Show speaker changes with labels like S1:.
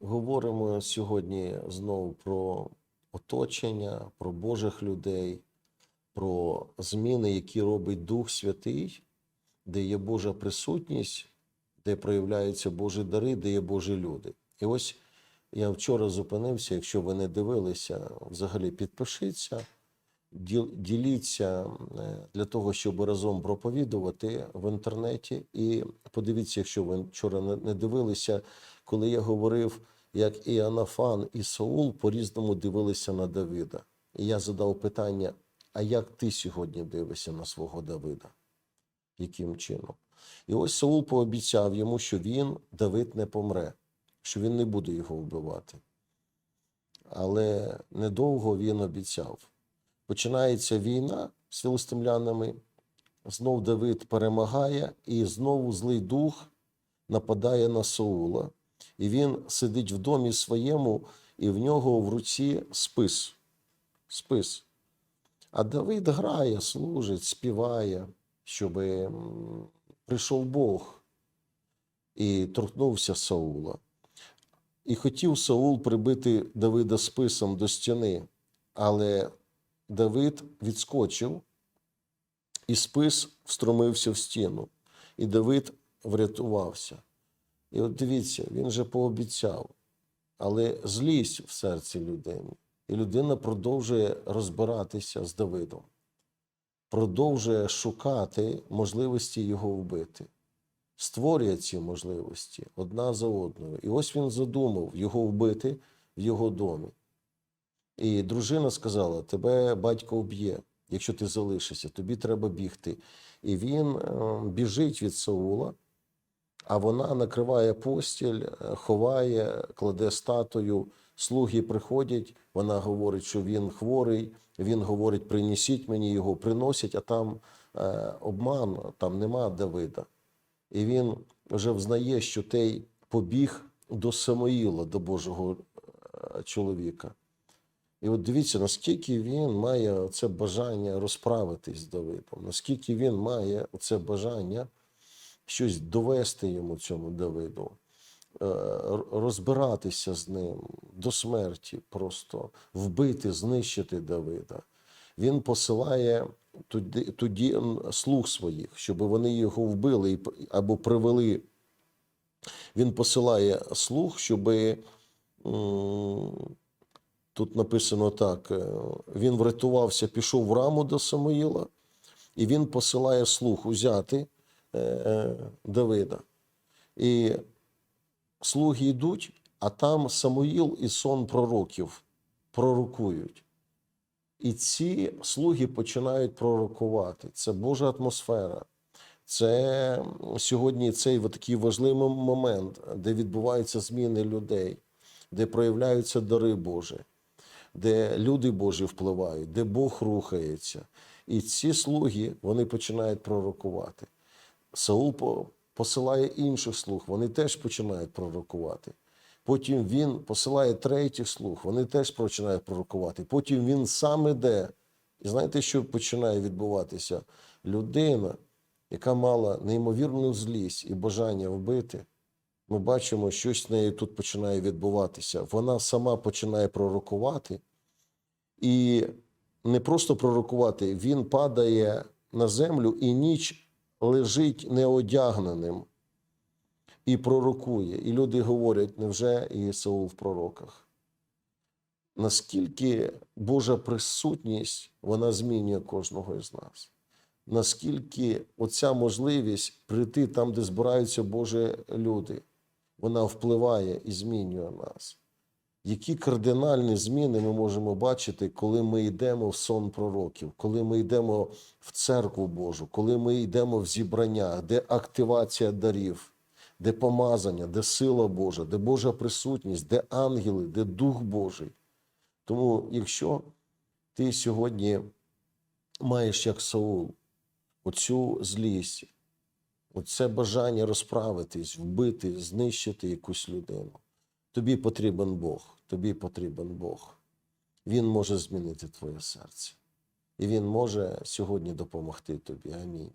S1: говоримо сьогодні знову про оточення, про Божих людей, про зміни, які робить Дух Святий, де є Божа присутність, де проявляються Божі дари, де є Божі люди. І ось я вчора зупинився. Якщо ви не дивилися, взагалі підпишіться, діліться е, для того, щоб разом проповідувати в інтернеті. І подивіться, якщо ви вчора не- не дивилися, коли я говорив, як і Анафан, і Саул по-різному дивилися на Давида. І я задав питання: а як ти сьогодні дивишся на свого Давида? Яким чином? І ось Саул пообіцяв йому, що він, Давид, не помре, що він не буде його вбивати. Але недовго він обіцяв. Починається війна з філистимлянами, знов Давид перемагає, і знову злий дух нападає на Саула. І він сидить в домі своєму, і в нього в руці спис. Спис. А Давид грає, служить, співає, щоб прийшов Бог і торкнувся Саула. І хотів Саул прибити Давида списом до стіни, але Давид відскочив, і спис встромився в стіну, і Давид врятувався. І от дивіться, він же пообіцяв, але злість в серці людини. І людина продовжує розбиратися з Давидом, продовжує шукати можливості його вбити, створює ці можливості одна за одною. І ось він задумав його вбити в його домі. І дружина сказала: Тебе батько вб'є, якщо ти залишишся, тобі треба бігти. І він е, біжить від Саула, а вона накриває постіль, е, ховає, кладе статую. Слуги приходять, вона говорить, що він хворий. Він говорить: принесіть мені його, приносять, а там е, обман, там нема Давида. І він вже взнає, що той побіг до Самоїла, до Божого е, чоловіка. І от дивіться, наскільки він має це бажання розправитись з Давидом, наскільки він має це бажання щось довести йому цьому Давиду, е, розбиратися з ним до смерті, просто вбити, знищити Давида. Він посилає тоді, тоді слуг своїх, щоб вони його вбили або привели. Він посилає слуг, щоб тут написано так: е, він врятувався, пішов в раму до Самуїла, і він посилає слуг узяти Давида. І слуги йдуть, а там Самуїл і сон пророків пророкують. І ці слуги починають пророкувати. Це Божа атмосфера. Це сьогодні цей такий важливий момент, де відбуваються зміни людей, де проявляються дари Божі, де люди Божі впливають, де Бог рухається. І ці слуги вони починають пророкувати. Саул посилає інших слуг, вони теж починають пророкувати. Потім він посилає третіх слуг, вони теж починають пророкувати. Потім він сам іде. І знаєте, що починає відбуватися? Людина, яка мала неймовірну злість і бажання вбити, ми бачимо, щось з нею тут починає відбуватися. Вона сама починає пророкувати. І не просто пророкувати, він падає на землю і ніч лежить неодягненим і пророкує. І люди говорять, невже і Саул в пророках? Наскільки Божа присутність вона змінює кожного із нас? Наскільки оця можливість прийти там, де збираються Божі люди, вона впливає і змінює нас? Які кардинальні зміни ми можемо бачити, коли ми йдемо в сон пророків, коли ми йдемо в церкву Божу, коли ми йдемо в зібрання, де активація дарів, де помазання, де сила Божа, де Божа присутність, де ангели, де Дух Божий. Тому, якщо ти сьогодні маєш як Саул оцю злість, оце бажання розправитись, вбити, знищити якусь людину, тобі потрібен Бог, тобі потрібен Бог. Він може змінити твоє серце. І Він може сьогодні допомогти тобі. Амінь.